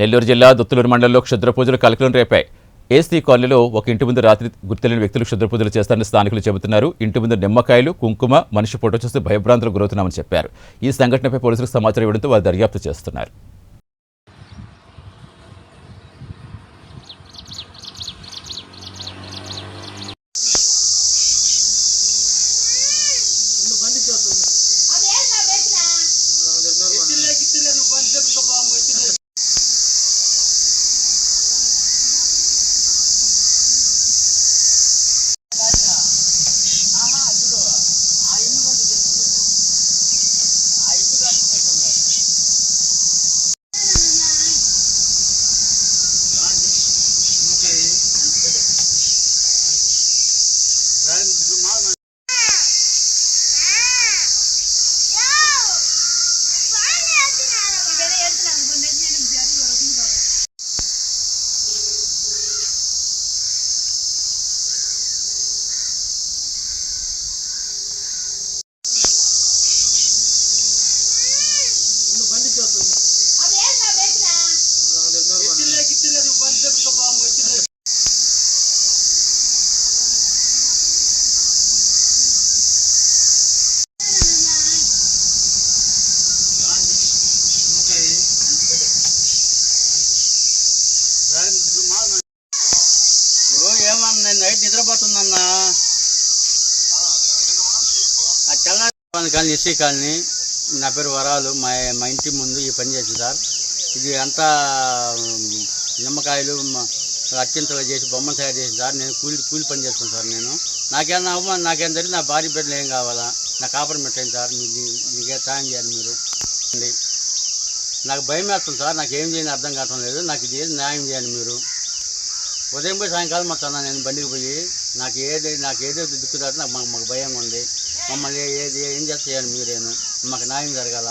నెల్లూరు జిల్లా దుత్తులూరు మండలంలో క్షుద్ర పూజలు కలకలం రేపాయి. ఏసీ కాలనీలో ఒక ఇంటి ముందు రాత్రి గుర్తెలిని వ్యక్తులు క్షుద్ర పూజలు చేస్తారని స్థానికులు చెబుతున్నారు. ఇంటి ముందు నిమ్మకాయలు కుంకుమ మనిషి ఫోటో చూస్తే భయభ్రాంతులు గురవుతున్నామని చెప్పారు. ఈ సంఘటనపై పోలీసులకు సమాచారం ఇవ్వడంతో వారు దర్యాప్తు చేస్తున్నారు. కాలనీ ఎస్సీ కాలనీ నా పేరు వరాలు మా మా ఇంటి ముందు ఈ పని చేసింది సార్. ఇది అంతా నిమ్మకాయలు అత్యంతగా చేసి బొమ్మను తయారు చేసింది సార్. నేను కూలి కూలి పని చేస్తాను సార్ నేను. నాకేమన్నా అవమానం నాకేం జరిగింది నా భార్య బిడ్డలు ఏం కావాలా? నా కాపర్ పెట్టండి సార్. మీకే సాయం చేయాలి మీరు. అండి. నాకు భయం వేస్తుంది సార్. నాకు ఏం చేయని అర్థం కావటం లేదు. నాకు ఇది న్యాయం చేయండి మీరు? ఉదయం పోయి సాయంకాలం మొత్తం నేను బండికి పోయి నాకు ఏది నాకు ఏదో దిక్కుదాటి నాకు మాకు మాకు భయంగా ఉంది. మమ్మల్ని ఏది ఏం చేస్తాను మీరేను? మాకు న్యాయం జరగాల?